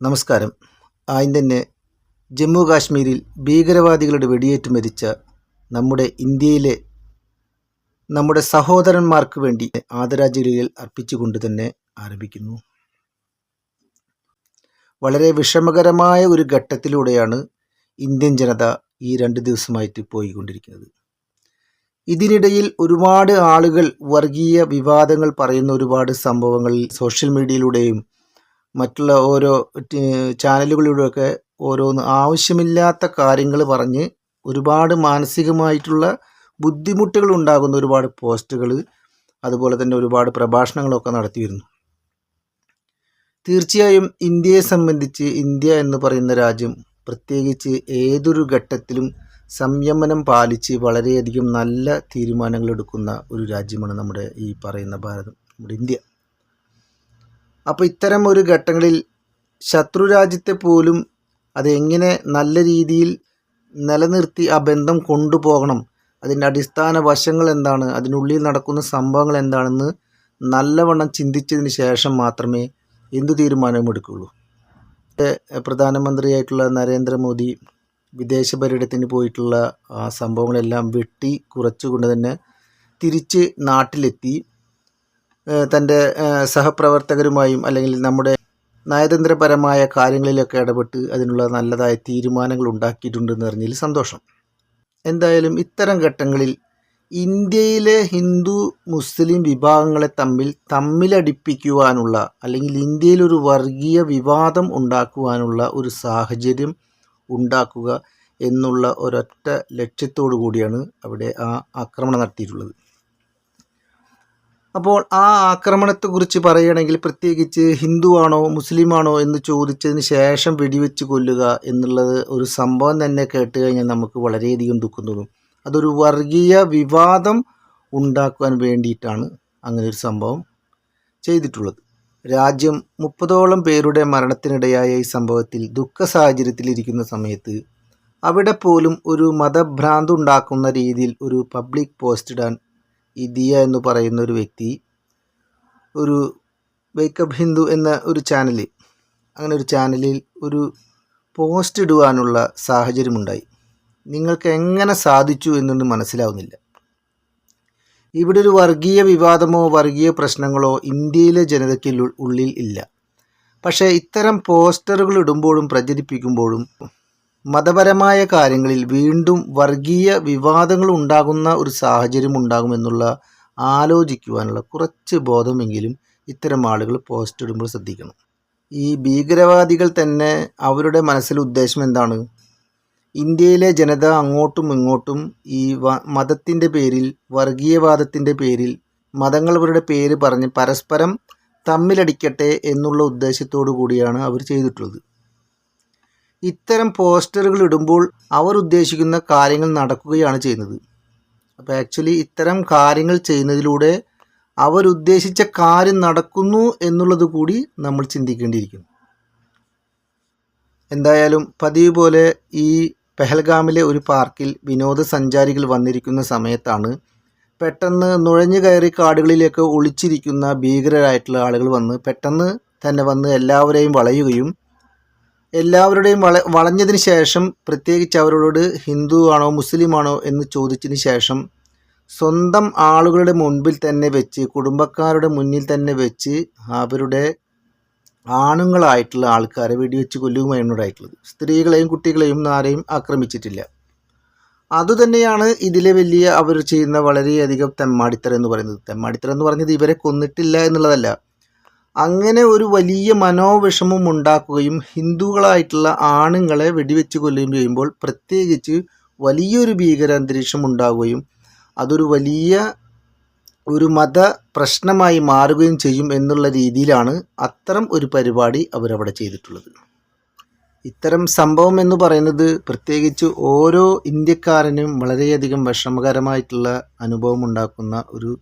നമസ്കാരം. ആദ്യം തന്നെ ജമ്മു കാശ്മീരിൽ ഭീകരവാദികളുടെ വെടിയേറ്റ് മരിച്ച നമ്മുടെ ഇന്ത്യയിലെ നമ്മുടെ സഹോദരന്മാർക്ക് വേണ്ടി ആദരാഞ്ജലികൾ അർപ്പിച്ചുകൊണ്ട് തന്നെ ആരംഭിക്കുന്നു. വളരെ വിഷമകരമായ ഒരു ഘട്ടത്തിലൂടെയാണ് ഇന്ത്യൻ ജനത ഈ രണ്ട് ദിവസമായിട്ട് പോയിക്കൊണ്ടിരിക്കുന്നത്. ഇതിനിടയിൽ ഒരുപാട് ആളുകൾ വർഗീയ വിവാദങ്ങൾ പറയുന്ന ഒരുപാട് സംഭവങ്ങളിൽ സോഷ്യൽ മീഡിയയിലൂടെയും മറ്റുള്ള ഓരോ ചാനലുകളിലൂടെയൊക്കെ ഓരോന്ന് ആവശ്യമില്ലാത്ത കാര്യങ്ങൾ പറഞ്ഞ് ഒരുപാട് മാനസികമായിട്ടുള്ള ബുദ്ധിമുട്ടുകൾ ഉണ്ടാകുന്ന ഒരുപാട് പോസ്റ്റുകൾ അതുപോലെ തന്നെ ഒരുപാട് പ്രഭാഷണങ്ങളൊക്കെ നടത്തി വരുന്നു. തീർച്ചയായും ഇന്ത്യയെ സംബന്ധിച്ച് ഇന്ത്യ എന്ന് പറയുന്ന രാജ്യം പ്രത്യേകിച്ച് ഏതൊരു ഘട്ടത്തിലും സംയമനം പാലിച്ച് വളരെയധികം നല്ല തീരുമാനങ്ങൾ എടുക്കുന്ന ഒരു രാജ്യമാണ് നമ്മുടെ ഈ പറയുന്ന ഭാരതം നമ്മുടെ ഇന്ത്യ. അപ്പോൾ ഇത്തരം ഒരു ഘട്ടങ്ങളിൽ ശത്രു രാജ്യത്തെ പോലും അതെങ്ങനെ നല്ല രീതിയിൽ നിലനിർത്തി ആ ബന്ധം കൊണ്ടുപോകണം അതിന്റെ അടിസ്ഥാന വശങ്ങൾ എന്താണ് അതിനുള്ളിൽ നടക്കുന്ന സംഭവങ്ങൾ എന്താണെന്ന് നല്ലവണ്ണം ചിന്തിച്ചതിന് ശേഷം മാത്രമേ എന്തു തീരുമാനവും എടുക്കുകയുള്ളൂ. പ്രധാനമന്ത്രിയായിട്ടുള്ള നരേന്ദ്രമോദി വിദേശ പര്യടനത്തിന് പോയിട്ടുള്ള ആ സംഭവങ്ങളെല്ലാം വെട്ടി കുറച്ചുകൊണ്ട് തന്നെ തിരിച്ച് നാട്ടിലെത്തി. തന്റെ സഹപ്രവർത്തകരുമായും അല്ലെങ്കിൽ നമ്മുടെ നയതന്ത്രപരമായ കാര്യങ്ങളിലൊക്കെ ഇടപെട്ട് അതിനുള്ള നല്ലതായ തീരുമാനങ്ങൾ ഉണ്ടാക്കിയിട്ടുണ്ടെന്ന് അറിഞ്ഞതിൽ സന്തോഷം. എന്തായാലും ഇത്തരം ഘട്ടങ്ങളിൽ ഇന്ത്യയിലെ ഹിന്ദു മുസ്ലിം വിഭാഗങ്ങളെ തമ്മിൽ തമ്മിലടിപ്പിക്കുവാനുള്ള അല്ലെങ്കിൽ ഇന്ത്യയിൽ ഒരു വർഗീയ വിവാദം ഉണ്ടാക്കുവാനുള്ള ഒരു സാഹചര്യം ഉണ്ടാക്കുക എന്നുള്ള ഒരൊറ്റ ലക്ഷ്യത്തോടു കൂടിയാണ് അവിടെ ആ ആക്രമണം നടത്തിയിട്ടുള്ളത്. അപ്പോൾ ആ ആക്രമണത്തെക്കുറിച്ച് പറയുകയാണെങ്കിൽ പ്രത്യേകിച്ച് ഹിന്ദുവാണോ മുസ്ലിമാണോ എന്ന് ചോദിച്ചതിന് ശേഷം വെടിവെച്ച് കൊല്ലുക എന്നുള്ളത് ഒരു സംഭവം തന്നെ കേട്ട് കഴിഞ്ഞാൽ നമുക്ക് വളരെയധികം ദുഃഖം തോന്നും. അതൊരു വർഗീയ വിവാദം ഉണ്ടാക്കുവാൻ വേണ്ടിയിട്ടാണ് അങ്ങനെ ഒരു സംഭവം ചെയ്തിട്ടുള്ളത്. രാജ്യം മുപ്പതോളം പേരുടെ മരണത്തിനിടയായ ഈ സംഭവത്തിൽ ദുഃഖ സാഹചര്യത്തിലിരിക്കുന്ന സമയത്ത് അവിടെ പോലും ഒരു മതഭ്രാന്ത് ഉണ്ടാക്കുന്ന രീതിയിൽ ഒരു പബ്ലിക് പോസ്റ്റ് ഇടാൻ ഈ ദിയ എന്ന് പറയുന്ന ഒരു വ്യക്തി ഒരു വേക്കപ്പ് ഹിന്ദു എന്ന ഒരു ചാനൽ അങ്ങനെ ഒരു ചാനലിൽ ഒരു പോസ്റ്റ് ഇടുവാനുള്ള സാഹചര്യമുണ്ടായി. നിങ്ങൾക്ക് എങ്ങനെ സാധിച്ചു എന്നൊന്നും മനസ്സിലാവുന്നില്ല. ഇവിടെ ഒരു വർഗീയ വിവാദമോ വർഗീയ പ്രശ്നങ്ങളോ ഇന്ത്യയിലെ ജനതയ്ക്ക് ഉള്ളിൽ ഇല്ല. പക്ഷേ ഇത്തരം പോസ്റ്ററുകൾ ഇടുമ്പോഴും പ്രചരിപ്പിക്കുമ്പോഴും മതപരമായ കാര്യങ്ങളിൽ വീണ്ടും വർഗീയ വിവാദങ്ങൾ ഉണ്ടാകുന്ന ഒരു സാഹചര്യം ഉണ്ടാകുമെന്നുള്ള ആലോചിക്കുവാനുള്ള കുറച്ച് ബോധമെങ്കിലും ഇത്തരം ആളുകൾ പോസ്റ്റ് ഇടുമ്പോൾ ശ്രദ്ധിക്കണം. ഈ ഭീകരവാദികൾ തന്നെ അവരുടെ മനസ്സിൽ ഉദ്ദേശം എന്താണ്? ഇന്ത്യയിലെ ജനത അങ്ങോട്ടും ഇങ്ങോട്ടും ഈ മതത്തിന്റെ പേരിൽ വർഗീയവാദത്തിന്റെ പേരിൽ മതങ്ങളവരുടെ പേര് പറഞ്ഞ് പരസ്പരം തമ്മിലടിക്കട്ടെ എന്നുള്ള ഉദ്ദേശത്തോടു കൂടിയാണ് അവർ ചെയ്തിട്ടുള്ളത്. ഇത്തരം പോസ്റ്ററുകൾ ഇടുമ്പോൾ അവർ ഉദ്ദേശിക്കുന്ന കാര്യങ്ങൾ നടക്കുകയാണ് ചെയ്യുന്നത്. അപ്പോൾ ആക്ച്വലി ഇത്തരം കാര്യങ്ങൾ ചെയ്യുന്നതിലൂടെ അവരുദ്ദേശിച്ച കാര്യം നടക്കുന്നു എന്നുള്ളത് കൂടി നമ്മൾ ചിന്തിക്കേണ്ടിയിരിക്കുന്നു. എന്തായാലും പതിവ് പോലെ ഈ പെഹൽഗാമിലെ ഒരു പാർക്കിൽ വിനോദസഞ്ചാരികൾ വന്നിരിക്കുന്ന സമയത്താണ് പെട്ടെന്ന് നുഴഞ്ഞു കയറി കാടുകളിലേക്ക് ഒളിച്ചിരിക്കുന്ന ഭീകരരായിട്ടുള്ള ആളുകൾ വന്ന് പെട്ടെന്ന് തന്നെ വന്ന് എല്ലാവരെയും വളയുകയും എല്ലാവരുടെയും വള വളഞ്ഞതിന് ശേഷം പ്രത്യേകിച്ച് അവരോട് ഹിന്ദു ആണോ മുസ്ലിം ആണോ എന്ന് ചോദിച്ചതിന് ശേഷം സ്വന്തം ആളുകളുടെ മുൻപിൽ തന്നെ വെച്ച് കുടുംബക്കാരുടെ മുന്നിൽ തന്നെ വെച്ച് അവരുടെ ആണുങ്ങളായിട്ടുള്ള ആൾക്കാരെ വെടിവെച്ച് കൊല്ലുകയാണ് ഉണ്ടായിട്ടുള്ളത്. സ്ത്രീകളെയും കുട്ടികളെയും ആരെയും ആക്രമിച്ചിട്ടില്ല. അതുതന്നെയാണ് ഇതിലെ വലിയ അവർ ചെയ്യുന്ന വളരെയധികം തെമ്മാടിത്തരം എന്ന് പറയുന്നത്. തെമ്മാടിത്തരം എന്ന് പറഞ്ഞത് ഇവരെ കൊന്നിട്ടില്ല എന്നുള്ളതല്ല. അങ്ങനെ ഒരു വലിയ മനോവിഷമം ഉണ്ടാക്കുകയും ഹിന്ദുക്കളായിട്ടുള്ള ആണുങ്ങളെ വെടിവെച്ച് കൊല്ലുകയും ചെയ്യുമ്പോൾ പ്രത്യേകിച്ച് വലിയൊരു ഭീകരാന്തരീക്ഷം ഉണ്ടാവുകയും അതൊരു വലിയ ഒരു മത പ്രശ്നമായി മാറുകയും ചെയ്യും എന്നുള്ള രീതിയിലാണ് അത്തരം ഒരു പരിപാടി അവരവിടെ ചെയ്തിട്ടുള്ളത്. ഇത്തരം സംഭവം എന്ന് പറയുന്നത് പ്രത്യേകിച്ച് ഓരോ ഇന്ത്യക്കാരനും വളരെയധികം വിഷമകരമായിട്ടുള്ള അനുഭവം ഉണ്ടാക്കുന്ന ഒരു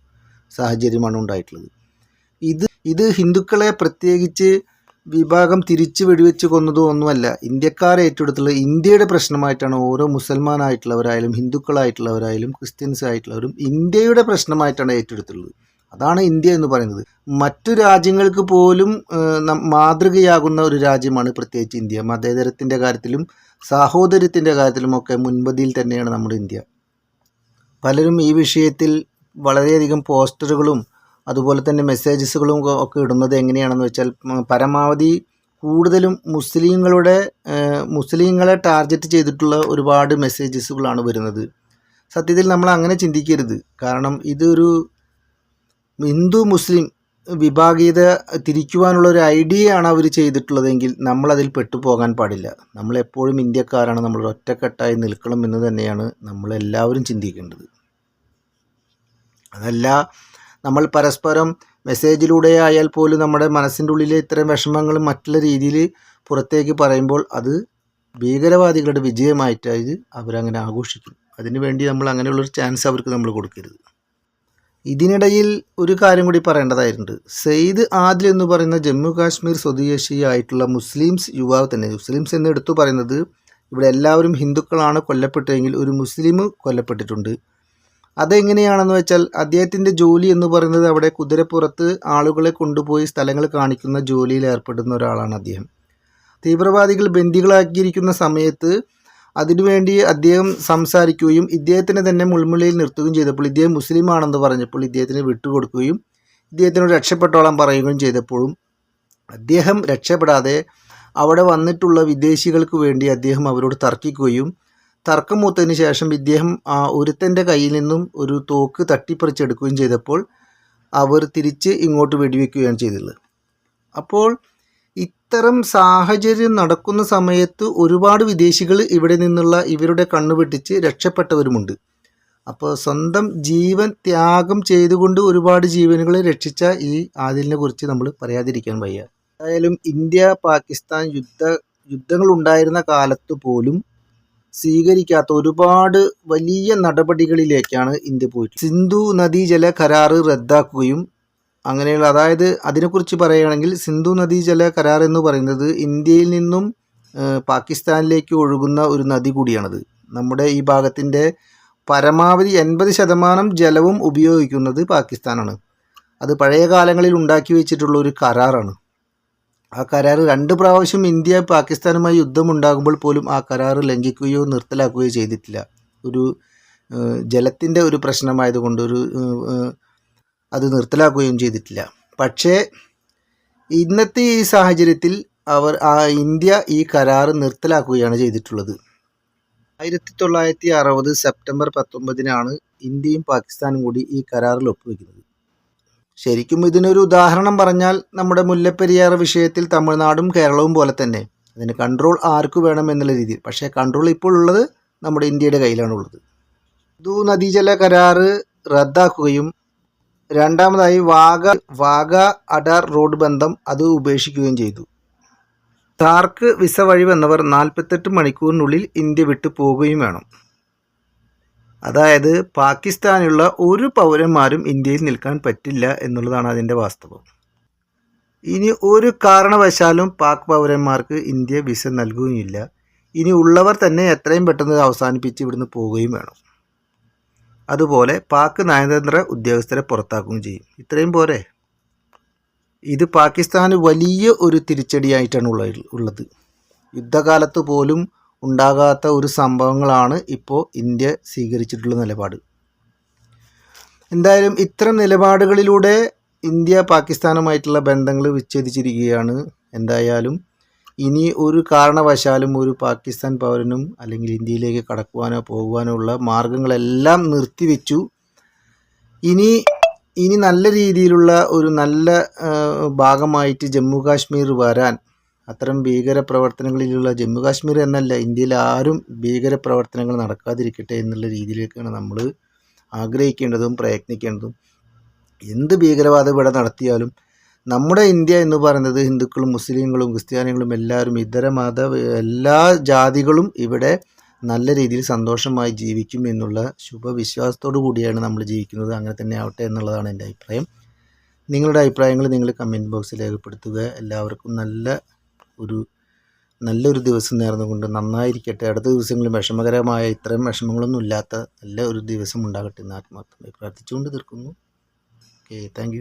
സാഹചര്യമാണ് ഉണ്ടായിട്ടുള്ളത്. ഇത് ഇത് ഹിന്ദുക്കളെ പ്രത്യേകിച്ച് വിഭാഗം തിരിച്ച് വെടിവെച്ച് കൊന്നതും ഒന്നുമല്ല. ഇന്ത്യക്കാരെ ഏറ്റെടുത്തുള്ള ഇന്ത്യയുടെ പ്രശ്നമായിട്ടാണ് ഓരോ മുസൽമാനായിട്ടുള്ളവരായാലും ഹിന്ദുക്കളായിട്ടുള്ളവരായാലും ക്രിസ്ത്യൻസ് ആയിട്ടുള്ളവരും ഇന്ത്യയുടെ പ്രശ്നമായിട്ടാണ് ഏറ്റെടുത്തുള്ളത് അതാണ് ഇന്ത്യ എന്ന് പറയുന്നത്. മറ്റു രാജ്യങ്ങൾക്ക് പോലും മാതൃകയാകുന്ന ഒരു രാജ്യമാണ് പ്രത്യേകിച്ച് ഇന്ത്യ. മതേതരത്തിന്റെ കാര്യത്തിലും സാഹോദര്യത്തിന്റെ കാര്യത്തിലുമൊക്കെ മുൻപതിയിൽ തന്നെയാണ് നമ്മുടെ ഇന്ത്യ. പലരും ഈ വിഷയത്തിൽ വളരെയധികം പോസ്റ്ററുകളും അതുപോലെ തന്നെ മെസ്സേജസുകളും ഒക്കെ- ഇടുന്നത് എങ്ങനെയാണെന്ന് വെച്ചാൽ പരമാവധി കൂടുതലും മുസ്ലിങ്ങളുടെ മുസ്ലിങ്ങളെ ടാർഗറ്റ് ചെയ്തിട്ടുള്ള ഒരുപാട് മെസ്സേജസുകളാണ് വരുന്നത്. സത്യത്തിൽ നമ്മൾ അങ്ങനെ ചിന്തിക്കരുത്. കാരണം ഇതൊരു ഹിന്ദു മുസ്ലിം വിഭാഗീയത തിരിക്കുവാനുള്ള ഒരു ഐഡിയയാണ് അവർ ചെയ്തിട്ടുള്ളതെങ്കിൽ നമ്മളതിൽ പെട്ടുപോകാൻ പാടില്ല. നമ്മളെപ്പോഴും ഇന്ത്യക്കാരാണ്. നമ്മൾ ഒറ്റക്കെട്ടായി നിൽക്കണം എന്ന് തന്നെയാണ് നമ്മളെല്ലാവരും ചിന്തിക്കേണ്ടത്. അതല്ല നമ്മൾ പരസ്പരം മെസ്സേജിലൂടെ ആയാൽ പോലും നമ്മുടെ മനസ്സിന്റെ ഉള്ളിലെ ഇത്തരം വിഷമങ്ങൾ മറ്റുള്ള രീതിയിൽ പുറത്തേക്ക് പറയുമ്പോൾ അത് ഭീകരവാദികളുടെ വിജയമായിട്ട് അവരങ്ങനെ ആഘോഷിക്കും അതിനുവേണ്ടി നമ്മൾ അങ്ങനെയുള്ളൊരു ചാൻസ് അവർക്ക് നമ്മൾ കൊടുക്കരുത്. ഇതിനിടയിൽ ഒരു കാര്യം കൂടി പറയേണ്ടതായിട്ടുണ്ട്. സെയ്ദ് ആദിൽ എന്ന് പറയുന്ന ജമ്മു കാശ്മീർ സ്വദേശിയായിട്ടുള്ള മുസ്ലിംസ് യുവാവ് തന്നെ. മുസ്ലിംസ് എന്ന് എടുത്തു പറയുന്നത് ഇവിടെ എല്ലാവരും ഹിന്ദുക്കളാണ് കൊല്ലപ്പെട്ടതെങ്കിൽ ഒരു മുസ്ലിം കൊല്ലപ്പെട്ടിട്ടുണ്ട്. അതെങ്ങനെയാണെന്ന് വെച്ചാൽ അദ്ദേഹത്തിന്റെ ജോലി എന്ന് പറയുന്നത് അവിടെ കുതിരപ്പുറത്ത് ആളുകളെ കൊണ്ടുപോയി സ്ഥലങ്ങൾ കാണിക്കുന്ന ജോലിയിൽ ഏർപ്പെടുന്ന ഒരാളാണ് അദ്ദേഹം. തീവ്രവാദികൾ ബന്ദികളാക്കിയിരിക്കുന്ന സമയത്ത് അതിനുവേണ്ടി അദ്ദേഹം സംസാരിക്കുകയും ഇദ്ദേഹത്തിനെ തന്നെ മുൾമുള്ളിയിൽ നിർത്തുകയും ചെയ്തപ്പോൾ ഇദ്ദേഹം മുസ്ലിം ആണെന്ന് പറഞ്ഞപ്പോൾ ഇദ്ദേഹത്തിന് വിട്ടുകൊടുക്കുകയും ഇദ്ദേഹത്തിനോട് രക്ഷപ്പെട്ടോളാൻ പറയുകയും ചെയ്തപ്പോഴും അദ്ദേഹം രക്ഷപ്പെടാതെ അവിടെ വന്നിട്ടുള്ള വിദേശികൾക്ക് വേണ്ടി അദ്ദേഹം അവരോട് തർക്കിക്കുകയും തർക്കം മൂത്തതിന് ശേഷം ഇദ്ദേഹം ആ ഒരുത്തന്റെ കയ്യിൽ നിന്നും ഒരു തോക്ക് തട്ടിപ്പറിച്ചെടുക്കുകയും ചെയ്തപ്പോൾ അവർ തിരിച്ച് ഇങ്ങോട്ട് വെടിവെക്കുകയാണ് ചെയ്തിട്ടുള്ളത് അപ്പോൾ ഇത്തരം സാഹചര്യം നടക്കുന്ന സമയത്ത് ഒരുപാട് വിദേശികൾ ഇവിടെ നിന്നുള്ള ഇവരുടെ കണ്ണു വെട്ടിച്ച് രക്ഷപ്പെട്ടവരുമുണ്ട്. അപ്പോൾ സ്വന്തം ജീവൻ ത്യാഗം ചെയ്തുകൊണ്ട് ഒരുപാട് ജീവനുകളെ രക്ഷിച്ച ഈ ആദിലിനെ കുറിച്ച് നമ്മൾ പറയാതിരിക്കാൻ വയ്യ. എന്തായാലും ഇന്ത്യ പാകിസ്ഥാൻ യുദ്ധ യുദ്ധങ്ങൾ ഉണ്ടായിരുന്ന കാലത്ത് പോലും സ്വീകരിക്കാത്ത ഒരുപാട് വലിയ നടപടികളിലേക്കാണ് ഇന്ത്യ പോയിട്ട് സിന്ധു നദീജല കരാറ് റദ്ദാക്കുകയും അങ്ങനെയുള്ള അതായത് അതിനെക്കുറിച്ച് പറയുകയാണെങ്കിൽ സിന്ധു നദീജല കരാർ എന്ന് പറയുന്നത് ഇന്ത്യയിൽ നിന്നും പാകിസ്ഥാനിലേക്ക് ഒഴുകുന്ന ഒരു നദി കൂടിയാണത്. നമ്മുടെ ഈ ഭാഗത്തിന്റെ പരമാവധി എൺപത് ശതമാനം ജലവും ഉപയോഗിക്കുന്നത് പാകിസ്ഥാനാണ്. അത് പഴയ കാലങ്ങളിൽ ഉണ്ടാക്കി വെച്ചിട്ടുള്ള ഒരു കരാറാണ്. ആ കരാർ രണ്ട് പ്രാവശ്യം ഇന്ത്യ പാകിസ്ഥാനുമായി യുദ്ധമുണ്ടാകുമ്പോൾ പോലും ആ കരാർ ലംഘിക്കുകയോ നിർത്തലാക്കുകയോ ചെയ്തിട്ടില്ല. ഒരു ജലത്തിന്റെ ഒരു പ്രശ്നമായതുകൊണ്ട് ഒരു അത് നിർത്തലാക്കുകയും ചെയ്തിട്ടില്ല. പക്ഷേ ഇന്നത്തെ ഈ സാഹചര്യത്തിൽ അവർ ആ ഇന്ത്യ ഈ കരാർ നിർത്തലാക്കുകയാണ് ചെയ്തിട്ടുള്ളത്. ആയിരത്തി തൊള്ളായിരത്തി അറുപത് സെപ്റ്റംബർ പത്തൊമ്പതിനാണ് ഇന്ത്യയും പാകിസ്ഥാനും കൂടി ഈ കരാറിൽ ഒപ്പുവെക്കുന്നത്. ശരിക്കും ഇതിനൊരു ഉദാഹരണം പറഞ്ഞാൽ നമ്മുടെ മുല്ലപ്പെരിയാർ വിഷയത്തിൽ തമിഴ്നാടും കേരളവും പോലെ തന്നെ. അതിന് കൺട്രോൾ ആർക്ക് വേണം എന്നുള്ള രീതിയിൽ. പക്ഷേ കൺട്രോൾ ഇപ്പോൾ ഉള്ളത് നമ്മുടെ ഇന്ത്യയുടെ കയ്യിലാണുള്ളത് ദൂ നദീജല കരാറ് റദ്ദാക്കുകയും രണ്ടാമതായി വാഗ വാഗ അഡാർ റോഡ് ബന്ധം അത് ഉപേക്ഷിക്കുകയും ചെയ്തു. താർക്ക് വിസ വഴി വന്നവർ നാൽപ്പത്തെട്ട് മണിക്കൂറിനുള്ളിൽ ഇന്ത്യ വിട്ടു പോവുകയും വേണം. അതായത് പാകിസ്ഥാനുള്ള ഒരു പൗരന്മാരും ഇന്ത്യയിൽ നിൽക്കാൻ പറ്റില്ല എന്നുള്ളതാണ് അതിന്റെ വാസ്തവം. ഇനി ഒരു കാരണവശാലും പാക് പൗരന്മാർക്ക് ഇന്ത്യ വിസ നൽകുകയില്ല ഇനി ഉള്ളവർ തന്നെ എത്രയും പെട്ടെന്ന് അവസാനിപ്പിച്ച് ഇവിടുന്ന് പോവുകയും വേണം. അതുപോലെ പാക് നയതന്ത്ര ഉദ്യോഗസ്ഥരെ പുറത്താക്കുകയും ചെയ്യും. ഇത്രയും പോരെ. ഇത് പാകിസ്ഥാന് വലിയ ഒരു തിരിച്ചടിയായിട്ടാണ് ഉള്ള ഉള്ളത്. യുദ്ധകാലത്ത് പോലും ഉണ്ടാകാത്ത ഒരു സംഭവങ്ങളാണ് ഇപ്പോൾ ഇന്ത്യ സ്വീകരിച്ചിട്ടുള്ള നിലപാട്. എന്തായാലും ഇത്തരം നിലപാടുകളിലൂടെ ഇന്ത്യ പാകിസ്ഥാനുമായിട്ടുള്ള ബന്ധങ്ങൾ വിച്ഛേദിച്ചിരിക്കുകയാണ്. എന്തായാലും ഇനി ഒരു കാരണവശാലും ഒരു പാകിസ്ഥാൻ പൗരനും അല്ലെങ്കിൽ ഇന്ത്യയിലേക്ക് കടക്കുവാനോ പോകുവാനോ ഉള്ള മാർഗങ്ങളെല്ലാം നിർത്തിവെച്ചു. ഇനി ഇനി നല്ല രീതിയിലുള്ള ഒരു നല്ല ഭാഗമായിട്ട് ജമ്മു കാശ്മീർ വരാൻ അത്തരം ഭീകര പ്രവർത്തനങ്ങളിലുള്ള ജമ്മു കാശ്മീർ എന്നല്ല ഇന്ത്യയിൽ ആരും ഭീകര പ്രവർത്തനങ്ങൾ നടക്കാതിരിക്കട്ടെ എന്നുള്ള രീതിയിലേക്കാണ് നമ്മൾ ആഗ്രഹിക്കേണ്ടതും പ്രയത്നിക്കേണ്ടതും. എന്ത് ഭീകരവാദം ഇവിടെ നടത്തിയാലും നമ്മുടെ ഇന്ത്യ എന്ന് പറയുന്നത് ഹിന്ദുക്കളും മുസ്ലിങ്ങളും ക്രിസ്ത്യാനികളും എല്ലാവരും ഇതര മത എല്ലാ ജാതികളും ഇവിടെ നല്ല രീതിയിൽ സന്തോഷമായി ജീവിക്കും എന്നുള്ള ശുഭവിശ്വാസത്തോടു കൂടിയാണ് നമ്മൾ ജീവിക്കുന്നത്. അങ്ങനെ തന്നെ ആവട്ടെ എന്നുള്ളതാണ് എന്റെ അഭിപ്രായം. നിങ്ങളുടെ അഭിപ്രായങ്ങൾ നിങ്ങൾ കമന്റ് ബോക്സിൽ രേഖപ്പെടുത്തുക. എല്ലാവർക്കും നല്ല ഒരു നല്ലൊരു ദിവസം നേർന്നുകൊണ്ട് നന്നായിരിക്കട്ടെ. അടുത്ത ദിവസങ്ങളിൽ വിഷമകരമായ ഇത്രയും വിഷമങ്ങളൊന്നും ഇല്ലാത്ത നല്ല ഒരു ദിവസം ഉണ്ടാകട്ടെ എന്ന് ആത്മാർത്ഥമായി പ്രാർത്ഥിച്ചുകൊണ്ട് തീർക്കുന്നു. Okay thank